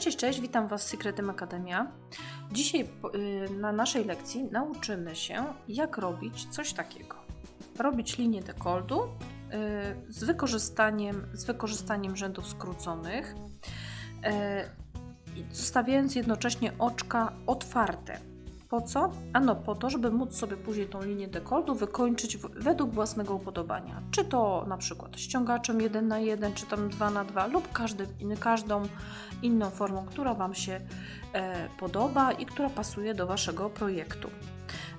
Cześć, cześć, witam Was w Secretem Akademia. Dzisiaj y, na naszej lekcji nauczymy się, jak robić coś takiego. Robić linię dekoldu y, z wykorzystaniem, z wykorzystaniem rzędów skróconych, y, zostawiając jednocześnie oczka otwarte. Po co? Ano po to, żeby móc sobie później tą linię dekoldu wykończyć według własnego upodobania. Czy to na przykład ściągaczem 1 na 1, czy tam 2 na 2 lub każdy, każdą inną formą, która Wam się e, podoba i która pasuje do Waszego projektu.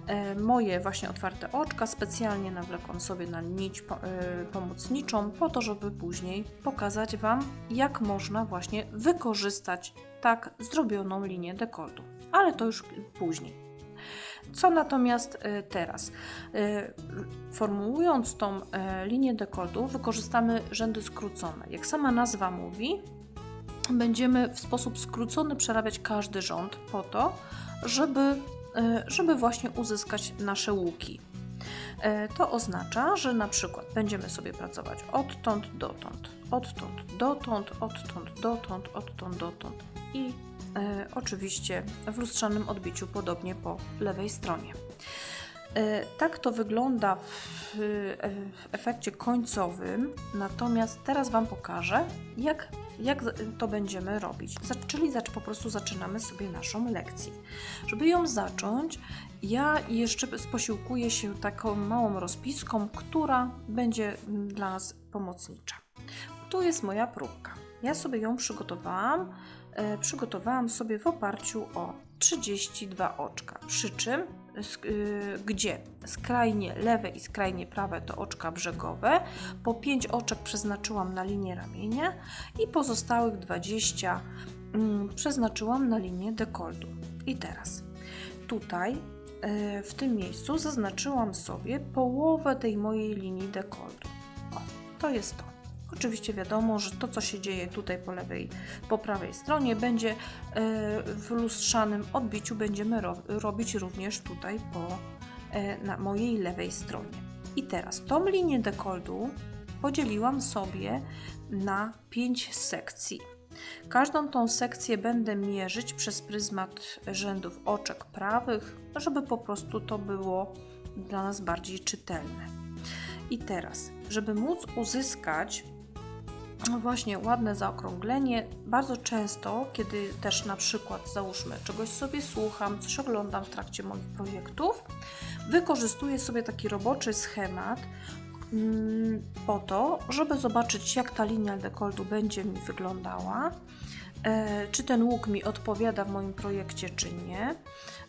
E, moje właśnie otwarte oczka specjalnie nawlekłam sobie na nić po, e, pomocniczą po to, żeby później pokazać Wam, jak można właśnie wykorzystać tak zrobioną linię dekoltu. Ale to już później. Co natomiast e, teraz? E, Formułując tą e, linię dekoltu, wykorzystamy rzędy skrócone. Jak sama nazwa mówi, będziemy w sposób skrócony przerabiać każdy rząd po to, żeby, żeby właśnie uzyskać nasze łuki. To oznacza, że na przykład będziemy sobie pracować odtąd dotąd, odtąd dotąd, odtąd dotąd, odtąd dotąd i oczywiście w lustrzanym odbiciu podobnie po lewej stronie. E, Tak to wygląda w, e, w efekcie końcowym, natomiast teraz Wam pokażę, jak, jak to będziemy robić. Czyli po prostu zaczynamy sobie naszą lekcję. Żeby ją zacząć, ja jeszcze posiłkuję się taką małą rozpiską, która będzie dla nas pomocnicza. Tu jest moja próbka. Ja sobie ją przygotowałam. E, przygotowałam sobie w oparciu o 32 oczka. Przy czym, y, gdzie skrajnie lewe i skrajnie prawe to oczka brzegowe, po 5 oczek przeznaczyłam na linię ramienia i pozostałych 20 mm, przeznaczyłam na linię dekoltu. I teraz tutaj e, w tym miejscu zaznaczyłam sobie połowę tej mojej linii dekoltu. O, to jest to. Oczywiście wiadomo, że to, co się dzieje tutaj po lewej, po prawej stronie, będzie e, w lustrzanym odbiciu będziemy ro- robić również tutaj po e, na mojej lewej stronie. I teraz tą linię dekoltu podzieliłam sobie na pięć sekcji. Każdą tą sekcję będę mierzyć przez pryzmat rzędów oczek prawych, żeby po prostu to było dla nas bardziej czytelne. I teraz, żeby móc uzyskać no właśnie ładne zaokrąglenie, bardzo często, kiedy też na przykład załóżmy czegoś sobie słucham, coś oglądam w trakcie moich projektów, wykorzystuję sobie taki roboczy schemat mm, po to, żeby zobaczyć jak ta linia dekoltu będzie mi wyglądała, e, czy ten łuk mi odpowiada w moim projekcie, czy nie.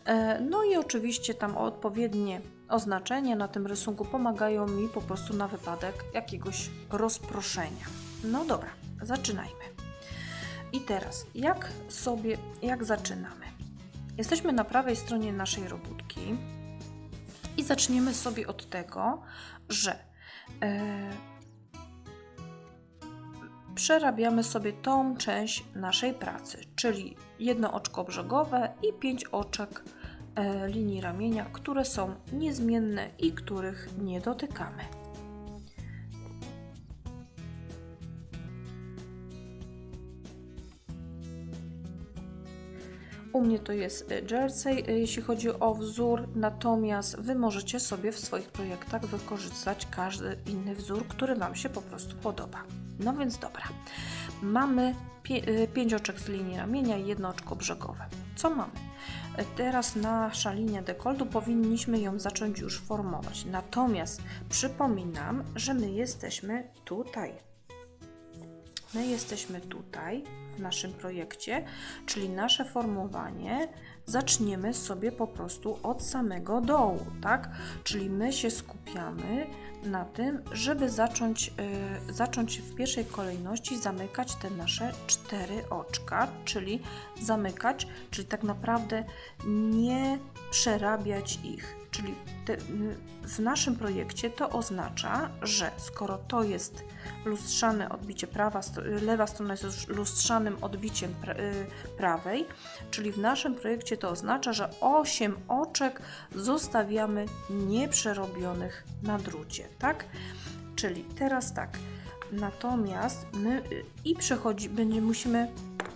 E, No i oczywiście tam odpowiednie oznaczenia na tym rysunku pomagają mi po prostu na wypadek jakiegoś rozproszenia. No dobra, zaczynajmy. I teraz, jak sobie, jak zaczynamy? Jesteśmy na prawej stronie naszej robótki i zaczniemy sobie od tego, że e, przerabiamy sobie tą część naszej pracy, czyli jedno oczko brzegowe i pięć oczek e, linii ramienia, które są niezmienne i których nie dotykamy. Mnie to jest e, jersey, e, jeśli chodzi o wzór, natomiast Wy możecie sobie w swoich projektach wykorzystać każdy inny wzór, który Wam się po prostu podoba. No więc dobra, mamy e, pięć oczek z linii ramienia i jedno oczko brzegowe. Co mamy? Teraz nasza linia dekoltu powinniśmy ją zacząć już formować. Natomiast przypominam, że my jesteśmy tutaj. My jesteśmy tutaj w naszym projekcie, czyli nasze formowanie zaczniemy sobie po prostu od samego dołu, tak? Czyli my się skupiamy na tym, żeby zacząć, y, zacząć w pierwszej kolejności zamykać te nasze cztery oczka, czyli zamykać, czyli tak naprawdę nie przerabiać ich. Czyli te, w naszym projekcie to oznacza, że skoro to jest lustrzane odbicie prawa, lewa strona jest lus- lustrzanym odbiciem y, prawej, czyli w naszym projekcie to oznacza, że 8 oczek zostawiamy nieprzerobionych na drucie, tak? Czyli teraz tak. Natomiast my y, i przechodzi, będzie, musimy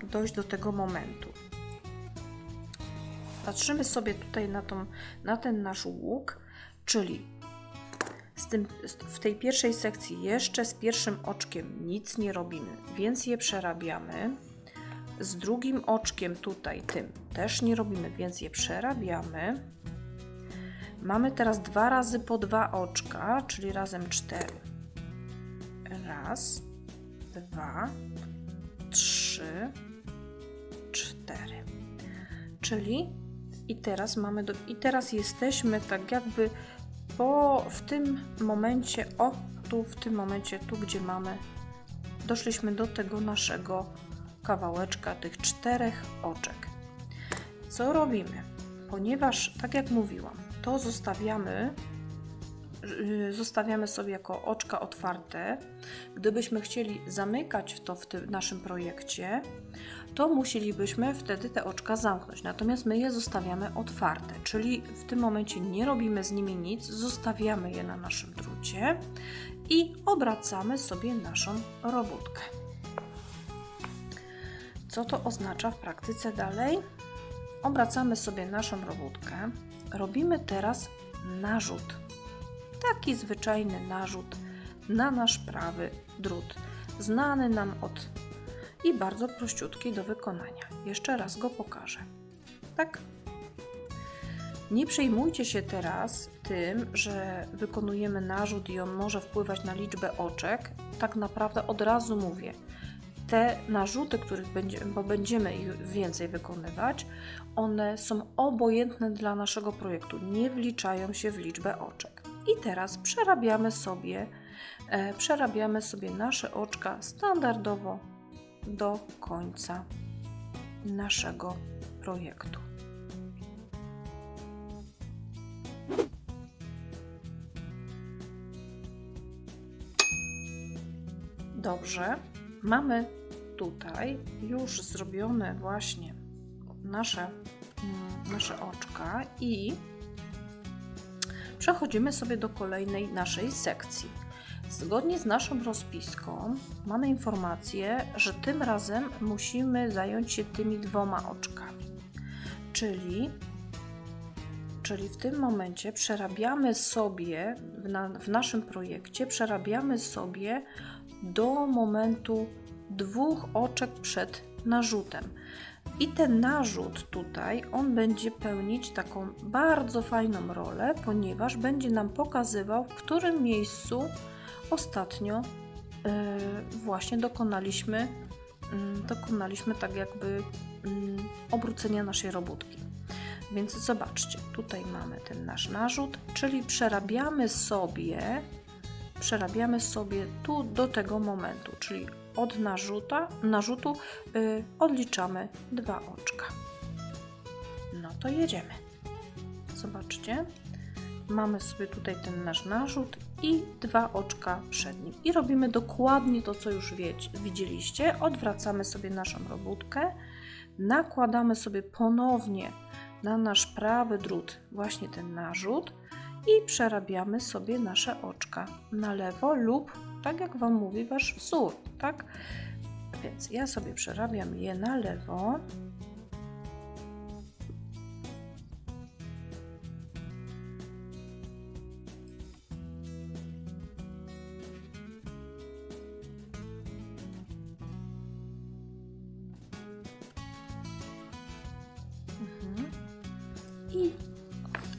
dojść do tego momentu. Patrzymy sobie tutaj na, tą, na ten nasz łuk, czyli tym, w tej pierwszej sekcji jeszcze z pierwszym oczkiem nic nie robimy, więc je przerabiamy. Z drugim oczkiem tutaj tym też nie robimy, więc je przerabiamy. Mamy teraz dwa razy po dwa oczka, czyli razem cztery. Raz, dwa, trzy, cztery. Czyli i teraz mamy do, i teraz jesteśmy tak jakby po w tym momencie, o tu w tym momencie, tu gdzie mamy, doszliśmy do tego naszego kawałeczka tych czterech oczek. Co robimy? Ponieważ, tak jak mówiłam, to zostawiamy, yy, zostawiamy sobie jako oczka otwarte. Gdybyśmy chcieli zamykać to w tym naszym projekcie, to musielibyśmy wtedy te oczka zamknąć. Natomiast my je zostawiamy otwarte, czyli w tym momencie nie robimy z nimi nic, zostawiamy je na naszym drucie i obracamy sobie naszą robótkę. Co to oznacza w praktyce dalej? Obracamy sobie naszą robótkę. Robimy teraz narzut. Taki zwyczajny narzut na nasz prawy drut, znany nam od i bardzo prościutki do wykonania. Jeszcze raz go pokażę. Tak? Nie przejmujcie się teraz tym, że wykonujemy narzut i on może wpływać na liczbę oczek. Tak naprawdę od razu mówię, te narzuty, których będzie, bo będziemy ich więcej wykonywać, one są obojętne dla naszego projektu, nie wliczają się w liczbę oczek. I teraz przerabiamy sobie, e, przerabiamy sobie nasze oczka standardowo do końca naszego projektu. Dobrze, mamy tutaj już zrobione właśnie nasze, mm, nasze oczka i przechodzimy sobie do kolejnej naszej sekcji. Zgodnie z naszą rozpiską mamy informację, że tym razem musimy zająć się tymi dwoma oczkami. Czyli, czyli w tym momencie przerabiamy sobie w, na, w naszym projekcie, przerabiamy sobie do momentu dwóch oczek przed narzutem. I ten narzut tutaj, on będzie pełnić taką bardzo fajną rolę, ponieważ będzie nam pokazywał, w którym miejscu ostatnio e, właśnie dokonaliśmy, mm, dokonaliśmy tak jakby mm, obrócenia naszej robótki. Więc zobaczcie, tutaj mamy ten nasz narzut, czyli przerabiamy sobie, przerabiamy sobie tu do tego momentu, czyli od narzuta, narzutu yy, odliczamy dwa oczka. No to jedziemy. Zobaczcie, mamy sobie tutaj ten nasz narzut i dwa oczka przed nim. I robimy dokładnie to, co już widzieliście. Odwracamy sobie naszą robótkę, nakładamy sobie ponownie na nasz prawy drut właśnie ten narzut i przerabiamy sobie nasze oczka na lewo lub tak jak Wam mówi Wasz wzór, tak? Więc ja sobie przerabiam je na lewo.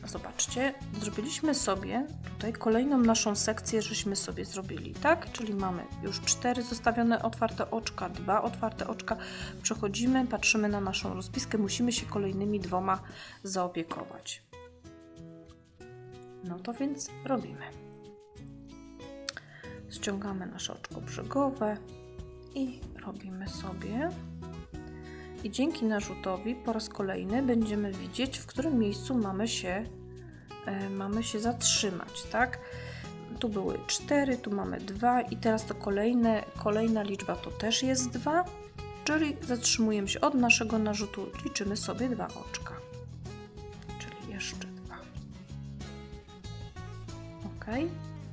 Zobaczcie, zrobiliśmy sobie tutaj kolejną naszą sekcję, żeśmy sobie zrobili, tak? Czyli mamy już cztery zostawione otwarte oczka, dwa otwarte oczka. Przechodzimy, patrzymy na naszą rozpiskę, musimy się kolejnymi dwoma zaopiekować. No to więc robimy. Ściągamy nasze oczko brzegowe i robimy sobie i dzięki narzutowi po raz kolejny będziemy widzieć, w którym miejscu mamy się, e, mamy się zatrzymać, tak? Tu były 4, tu mamy 2 i teraz to kolejne, kolejna liczba to też jest 2, czyli zatrzymujemy się od naszego narzutu, liczymy sobie dwa oczka. Czyli jeszcze dwa. Ok.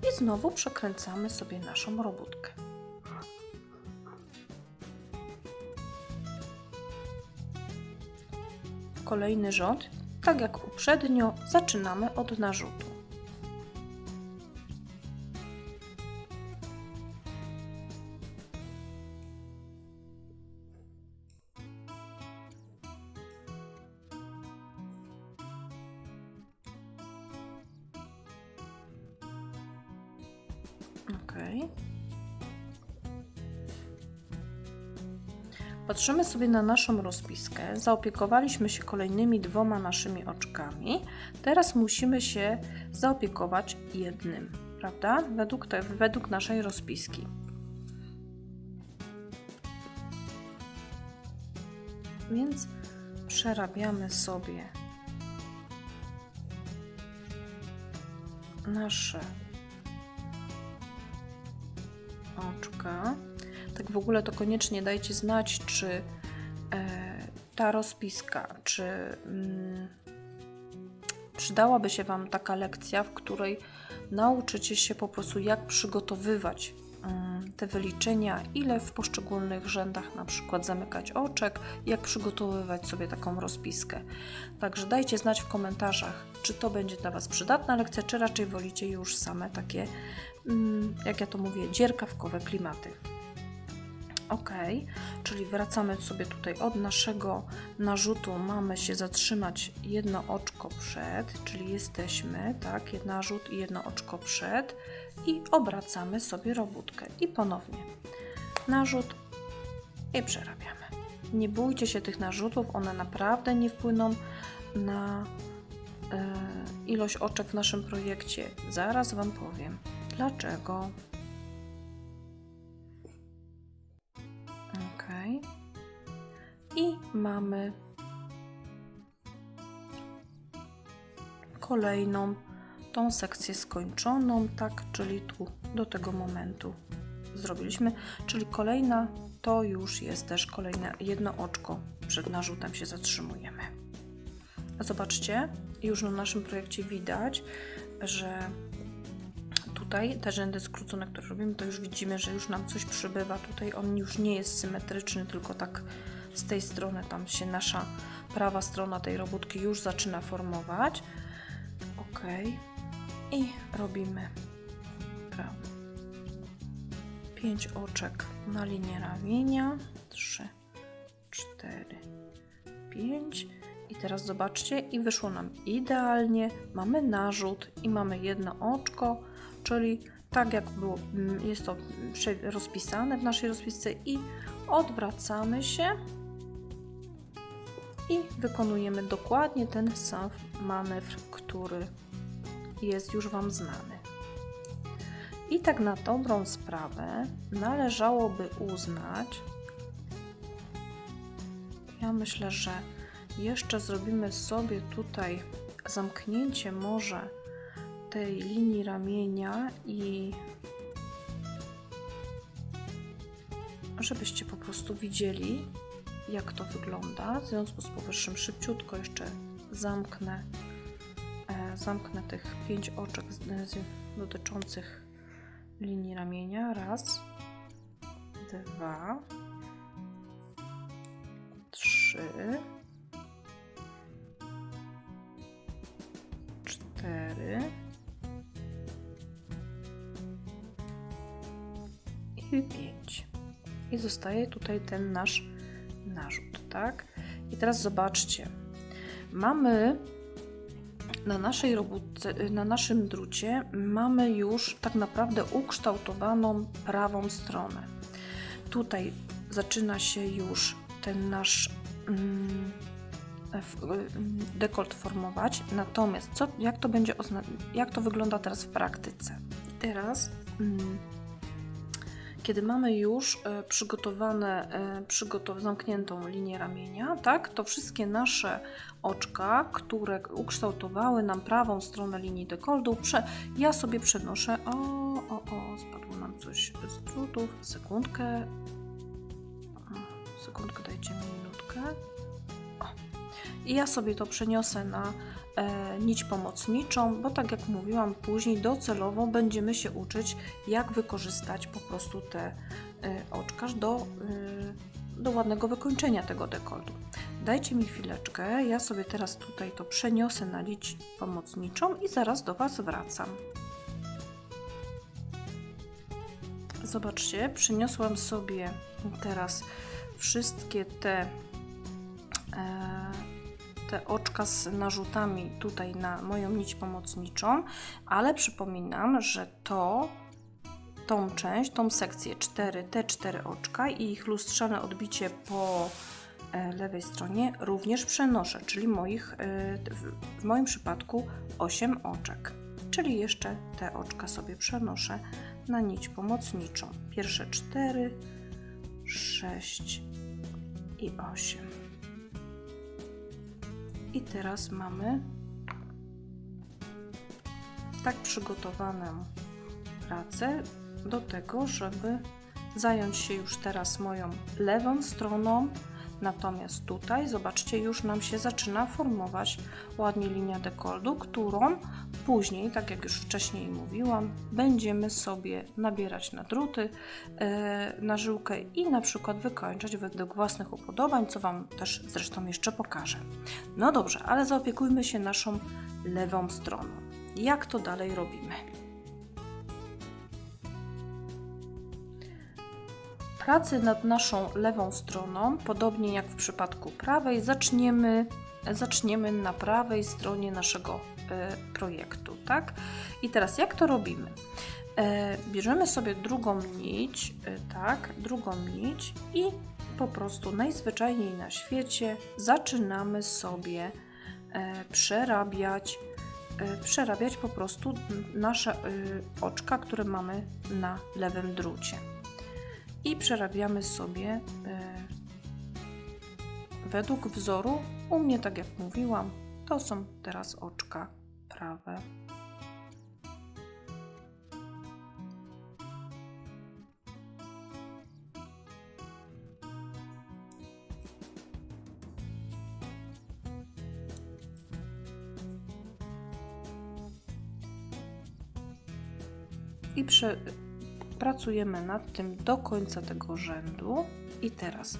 I znowu przekręcamy sobie naszą robótkę. Kolejny rząd. Tak jak poprzednio, zaczynamy od narzutu. Patrzymy sobie na naszą rozpiskę. Zaopiekowaliśmy się kolejnymi dwoma naszymi oczkami. Teraz musimy się zaopiekować jednym, prawda? Według, te, według naszej rozpiski. Więc przerabiamy sobie nasze oczka. Tak w ogóle to koniecznie dajcie znać, czy e, ta rozpiska, czy mm, przydałaby się Wam taka lekcja, w której nauczycie się po prostu, jak przygotowywać mm, te wyliczenia, ile w poszczególnych rzędach na przykład zamykać oczek, jak przygotowywać sobie taką rozpiskę. Także dajcie znać w komentarzach, czy to będzie dla Was przydatna lekcja, czy raczej wolicie już same takie, mm, jak ja to mówię, dzierkawkowe klimaty. Ok, czyli wracamy sobie tutaj od naszego narzutu. Mamy się zatrzymać jedno oczko przed, czyli jesteśmy, tak, jeden narzut i jedno oczko przed i obracamy sobie robótkę i ponownie narzut i przerabiamy. Nie bójcie się tych narzutów, one naprawdę nie wpłyną na e, ilość oczek w naszym projekcie. Zaraz Wam powiem dlaczego. Mamy kolejną tą sekcję skończoną, tak, czyli tu do tego momentu zrobiliśmy, czyli kolejna to już jest też kolejne jedno oczko przed narzutem się zatrzymujemy. Zobaczcie, już na naszym projekcie widać, że tutaj te rzędy skrócone, które robimy, to już widzimy, że już nam coś przybywa. Tutaj on już nie jest symetryczny, tylko tak z tej strony tam się nasza prawa strona tej robótki już zaczyna formować. Ok. I robimy prawo. 5 oczek na linię ramienia. 3, 4, 5. I teraz zobaczcie, i wyszło nam idealnie. Mamy narzut i mamy jedno oczko, czyli tak jak było, mm, jest to rozpisane w naszej rozpisce i odwracamy się i wykonujemy dokładnie ten sam manewr, który jest już Wam znany. I tak na dobrą sprawę należałoby uznać, ja myślę, że jeszcze zrobimy sobie tutaj zamknięcie może tej linii ramienia i żebyście po prostu widzieli, jak to wygląda. W związku z powyższym szybciutko jeszcze zamknę, e, zamknę tych pięć oczek dotyczących linii ramienia. Raz, dwa, trzy, cztery i pięć. I zostaje tutaj ten nasz tak? I teraz zobaczcie. Mamy na naszej robótce, na naszym drucie mamy już tak naprawdę ukształtowaną prawą stronę. Tutaj zaczyna się już ten nasz mm, dekolt formować. Natomiast co, jak to będzie jak to wygląda teraz w praktyce? Teraz mm, kiedy mamy już e, przygotowane, e, przygotow zamkniętą linię ramienia, tak, to wszystkie nasze oczka, które ukształtowały nam prawą stronę linii dekoldu, ja sobie przenoszę. O, o, o, spadło nam coś z drutów. Sekundkę. Sekundkę, dajcie mi minutkę. I ja sobie to przeniosę na e, nić pomocniczą, bo tak jak mówiłam, później docelowo będziemy się uczyć, jak wykorzystać po prostu te e, do, e, do ładnego wykończenia tego dekoltu. dajcie mi chwileczkę. Ja sobie teraz tutaj to przeniosę na nić pomocniczą i zaraz do Was wracam. Zobaczcie, przyniosłam sobie teraz wszystkie te, e, te oczka z narzutami tutaj na moją nić pomocniczą, ale przypominam, że to tą część, tą sekcję 4, te 4 oczka i ich lustrzane odbicie po e, lewej stronie również przenoszę, czyli moich, e, w- moim przypadku 8 oczek. Czyli jeszcze te oczka sobie przenoszę na nić pomocniczą. Pierwsze 4, 6 i 8. I teraz mamy tak przygotowaną pracę do tego, żeby zająć się już teraz moją lewą stroną. Natomiast tutaj, zobaczcie, już nam się zaczyna formować ładnie linia dekoldu, którą później, tak jak już wcześniej mówiłam, będziemy sobie nabierać na druty, e, na żyłkę i na przykład wykończać według własnych upodobań, co Wam też zresztą jeszcze pokażę. No dobrze, ale zaopiekujmy się naszą lewą stroną. Jak to dalej robimy? Pracę nad naszą lewą stroną, podobnie jak w przypadku prawej, zaczniemy, zaczniemy na prawej stronie naszego e, projektu, tak? I teraz jak to robimy? E, bierzemy sobie drugą nić, e, tak, drugą nić i po prostu najzwyczajniej na świecie zaczynamy sobie przerabiać, przerabiać po prostu nasze oczka, które mamy na lewym drucie i przerabiamy sobie e, według wzoru. U mnie, tak jak mówiłam, to są teraz oczka prawe. I prze, pracujemy nad tym do końca tego rzędu. I teraz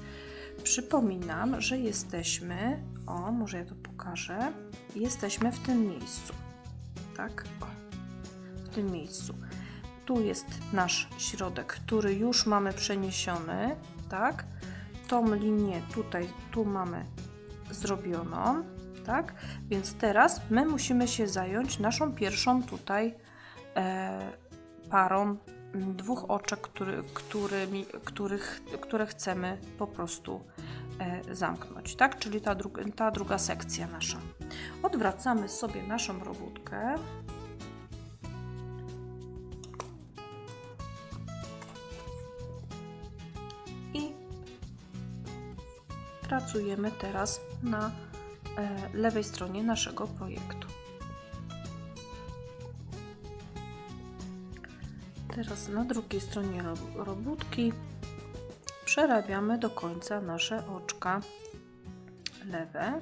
przypominam, że jesteśmy, o, może ja to pokażę, jesteśmy w tym miejscu, tak? O, w tym miejscu. Tu jest nasz środek, który już mamy przeniesiony, tak? Tą linię tutaj, tu mamy zrobioną, tak? Więc teraz my musimy się zająć naszą pierwszą tutaj e, parą dwóch oczek, który, którymi, których, które chcemy po prostu e, zamknąć, tak? Czyli ta, dru ta druga sekcja nasza. Odwracamy sobie naszą robótkę. I pracujemy teraz na e, lewej stronie naszego projektu. Teraz na drugiej stronie ro- robótki przerabiamy do końca nasze oczka lewe.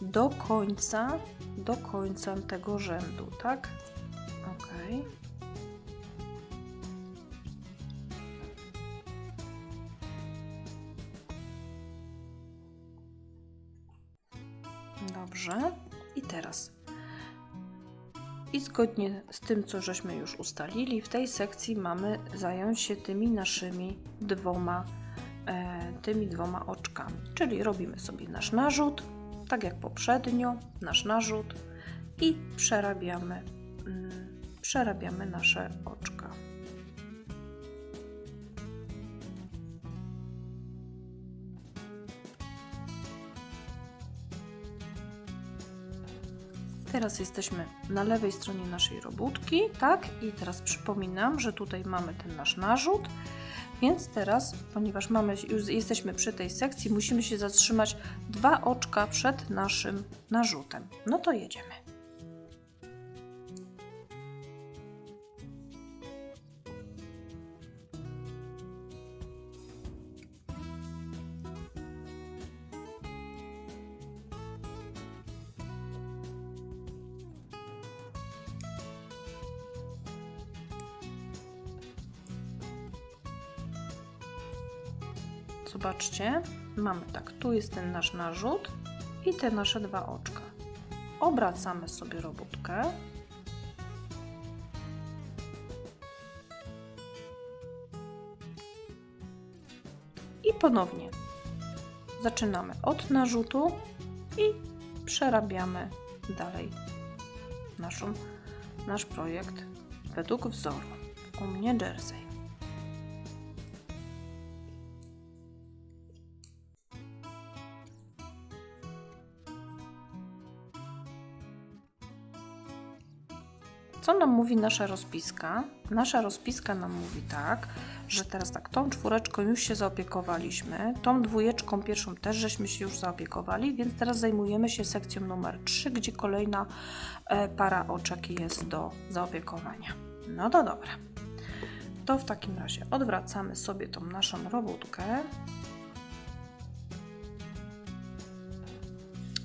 Do końca, do końca tego rzędu, tak? Ok. Dobrze. Zgodnie z tym, co żeśmy już ustalili, w tej sekcji mamy zająć się tymi naszymi dwoma, e, tymi dwoma oczkami. Czyli robimy sobie nasz narzut, tak jak poprzednio, nasz narzut i przerabiamy, mm, przerabiamy nasze oczka. Teraz jesteśmy na lewej stronie naszej robótki, tak? I teraz przypominam, że tutaj mamy ten nasz narzut, więc teraz, ponieważ mamy, już jesteśmy przy tej sekcji, musimy się zatrzymać dwa oczka przed naszym narzutem. No to jedziemy. Zobaczcie, mamy tak, tu jest ten nasz narzut i te nasze dwa oczka. Obracamy sobie robótkę. I ponownie zaczynamy od narzutu i przerabiamy dalej naszą, nasz projekt według wzoru. U mnie jersey. Co nam mówi nasza rozpiska? Nasza rozpiska nam mówi tak, że teraz tak, tą czwóreczką już się zaopiekowaliśmy, tą dwójeczką pierwszą też żeśmy się już zaopiekowali, więc teraz zajmujemy się sekcją numer 3, gdzie kolejna e, para oczek jest do zaopiekowania. No to dobra. To w takim razie odwracamy sobie tą naszą robótkę.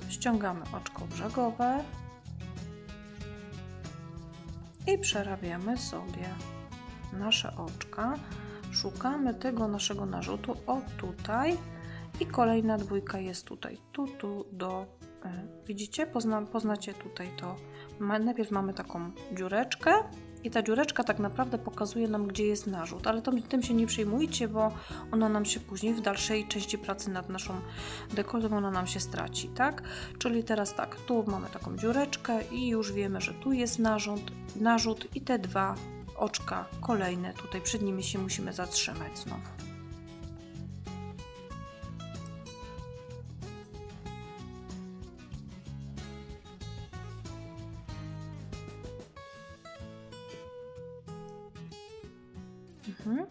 Ściągamy oczko brzegowe i przerabiamy sobie nasze oczka. Szukamy tego naszego narzutu. O tutaj. I kolejna dwójka jest tutaj, tu, tu do, y, widzicie, Pozna, poznacie tutaj to. Najpierw mamy taką dziureczkę i ta dziureczka tak naprawdę pokazuje nam, gdzie jest narzut, ale to, tym się nie przejmujcie, bo ona nam się później w dalszej części pracy nad naszą dekoltą, ona nam się straci, tak? Czyli teraz tak, tu mamy taką dziureczkę i już wiemy, że tu jest narzut, narzut i te dwa oczka kolejne, tutaj przed nimi się musimy zatrzymać znowu. Mhm.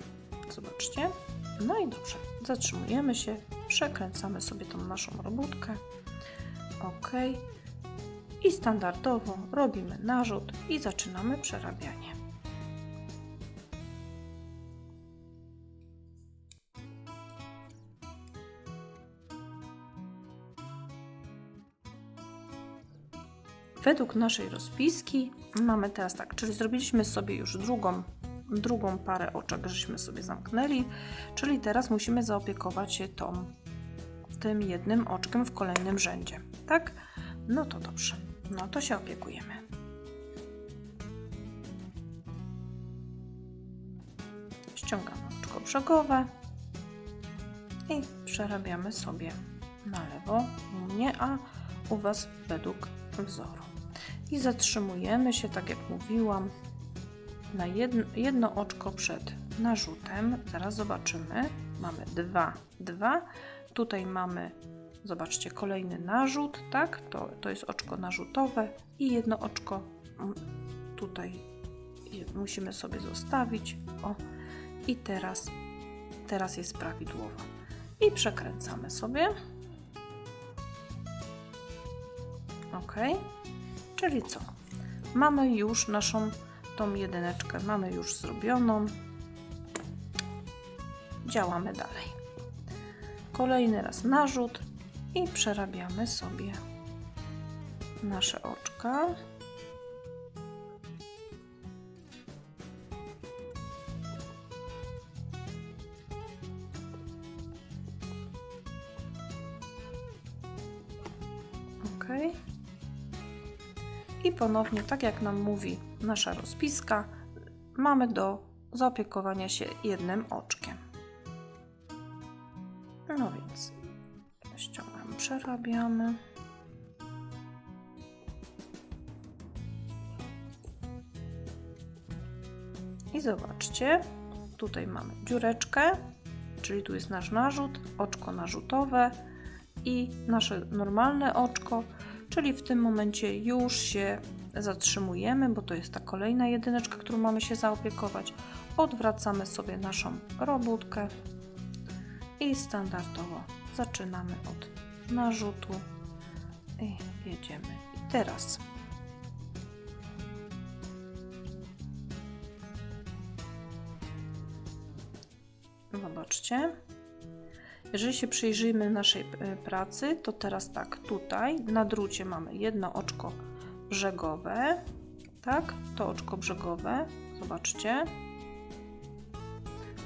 Zobaczcie. No i dobrze. Zatrzymujemy się, przekręcamy sobie tą naszą robótkę. OK. I standardowo robimy narzut i zaczynamy przerabianie. Według naszej rozpiski mamy teraz tak, czyli zrobiliśmy sobie już drugą, drugą parę oczek, żeśmy sobie zamknęli, czyli teraz musimy zaopiekować się tą, tym jednym oczkiem w kolejnym rzędzie, tak? No to dobrze, no to się opiekujemy. Ściągamy oczko brzegowe i przerabiamy sobie na lewo u mnie, a u Was według wzoru. I zatrzymujemy się, tak jak mówiłam, na jedno, jedno oczko przed narzutem. Zaraz zobaczymy. Mamy dwa, dwa. Tutaj mamy, zobaczcie, kolejny narzut, tak? To, to jest oczko narzutowe i jedno oczko mm, tutaj musimy sobie zostawić. O, i teraz, teraz jest prawidłowo. I przekręcamy sobie. OK. Czyli co? Mamy już naszą tą jedyneczkę, mamy już zrobioną. Działamy dalej. Kolejny raz narzut i przerabiamy sobie nasze oczka. Ok. I ponownie, tak jak nam mówi nasza rozpiska, mamy do zaopiekowania się jednym oczkiem. No więc ściągamy, przerabiamy. I zobaczcie, tutaj mamy dziureczkę, czyli tu jest nasz narzut, oczko narzutowe i nasze normalne oczko, czyli w tym momencie już się zatrzymujemy, bo to jest ta kolejna jedyneczka, którą mamy się zaopiekować. Odwracamy sobie naszą robótkę i standardowo zaczynamy od narzutu i jedziemy. I teraz zobaczcie. Jeżeli się przyjrzymy naszej e, pracy, to teraz tak, tutaj na drucie mamy jedno oczko brzegowe, tak, to oczko brzegowe, zobaczcie.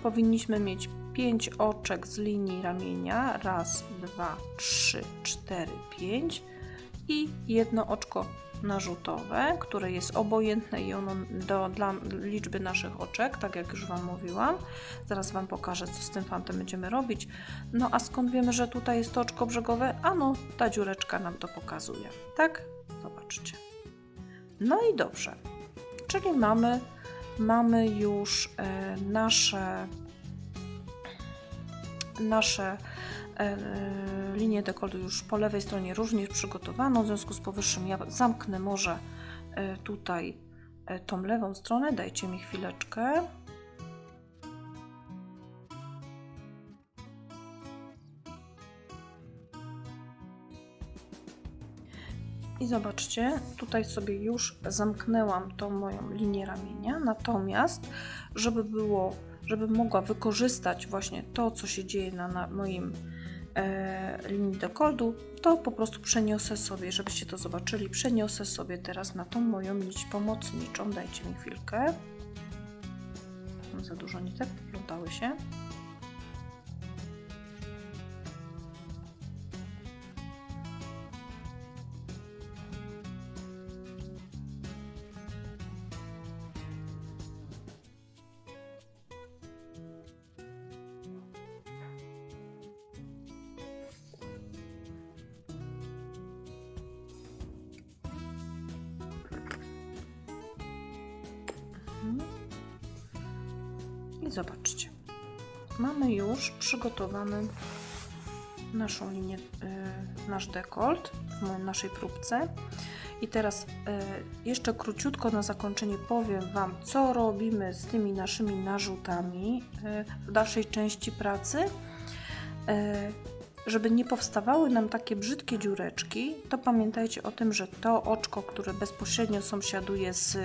Powinniśmy mieć 5 oczek z linii ramienia. Raz, dwa, trzy, cztery, pięć. I jedno oczko narzutowe, które jest obojętne i ono do, dla liczby naszych oczek, tak jak już Wam mówiłam. Zaraz Wam pokażę, co z tym fantem będziemy robić. No a skąd wiemy, że tutaj jest to oczko brzegowe? Ano, ta dziureczka nam to pokazuje. Tak? Zobaczcie. No i dobrze. Czyli mamy, mamy już e, nasze nasze linię dekoltu już po lewej stronie również przygotowaną. W związku z powyższym ja zamknę może e, tutaj e, tą lewą stronę. Dajcie mi chwileczkę. I zobaczcie, tutaj sobie już zamknęłam tą moją linię ramienia, natomiast żeby było, żeby mogła wykorzystać właśnie to, co się dzieje na, na moim e, linii dekoldu, to po prostu przeniosę sobie, żebyście to zobaczyli, przeniosę sobie teraz na tą moją nić pomocniczą. Dajcie mi chwilkę. Za dużo nitek poplątały się. I zobaczcie, mamy już przygotowany naszą linię, y, nasz dekolt w naszej próbce. I teraz y, jeszcze króciutko na zakończenie powiem Wam, co robimy z tymi naszymi narzutami y, w dalszej części pracy. Żeby nie powstawały nam takie brzydkie dziureczki, to pamiętajcie o tym, że to oczko, które bezpośrednio sąsiaduje z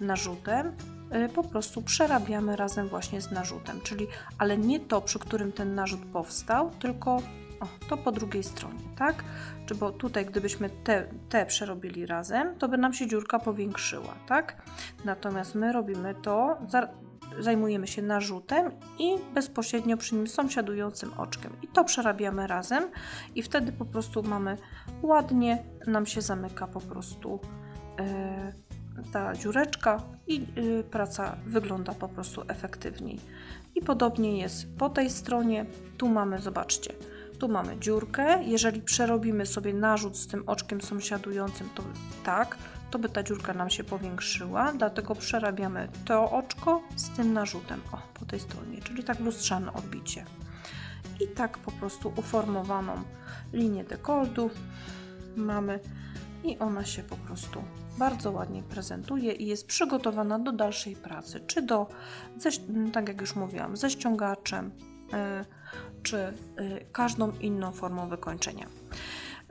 narzutem, y, po prostu przerabiamy razem właśnie z narzutem, czyli ale nie to, przy którym ten narzut powstał, tylko o, to po drugiej stronie, tak? Czy bo tutaj gdybyśmy te, te przerobili razem, to by nam się dziurka powiększyła, tak? Natomiast my robimy to, zajmujemy się narzutem i bezpośrednio przy nim sąsiadującym oczkiem. I to przerabiamy razem i wtedy po prostu mamy ładnie, nam się zamyka po prostu yy, ta dziureczka i yy, praca wygląda po prostu efektywniej. I podobnie jest po tej stronie. Tu mamy, zobaczcie, tu mamy dziurkę. Jeżeli przerobimy sobie narzut z tym oczkiem sąsiadującym, to tak, to by ta dziurka nam się powiększyła, dlatego przerabiamy to oczko z tym narzutem, o, po tej stronie, czyli tak lustrzane odbicie. I tak po prostu uformowaną linię dekoltu mamy i ona się po prostu bardzo ładnie prezentuje i jest przygotowana do dalszej pracy, czy do, ze, tak jak już mówiłam, ze ściągaczem, yy, czy yy, każdą inną formą wykończenia.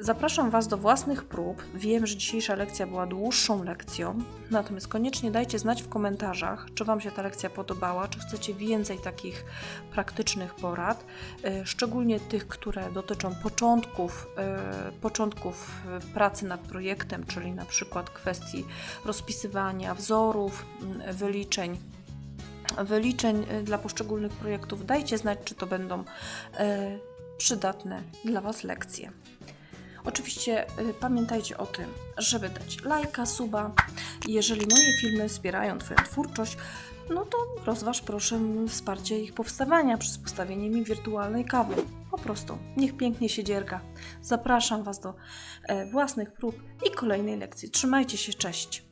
Zapraszam Was do własnych prób. Wiem, że dzisiejsza lekcja była dłuższą lekcją, natomiast koniecznie dajcie znać w komentarzach, czy Wam się ta lekcja podobała, czy chcecie więcej takich praktycznych porad, e, szczególnie tych, które dotyczą początków, e, początków pracy nad projektem, czyli na przykład kwestii rozpisywania wzorów, wyliczeń wyliczeń e, dla poszczególnych projektów. Dajcie znać, czy to będą przydatne dla Was lekcje. Oczywiście y, pamiętajcie o tym, żeby dać lajka, suba. Jeżeli moje filmy wspierają Twoją twórczość, no to rozważ proszę wsparcie ich powstawania przez postawienie mi wirtualnej kawy. Po prostu, niech pięknie się dzierga. Zapraszam Was do e, własnych prób i kolejnej lekcji. Trzymajcie się, cześć!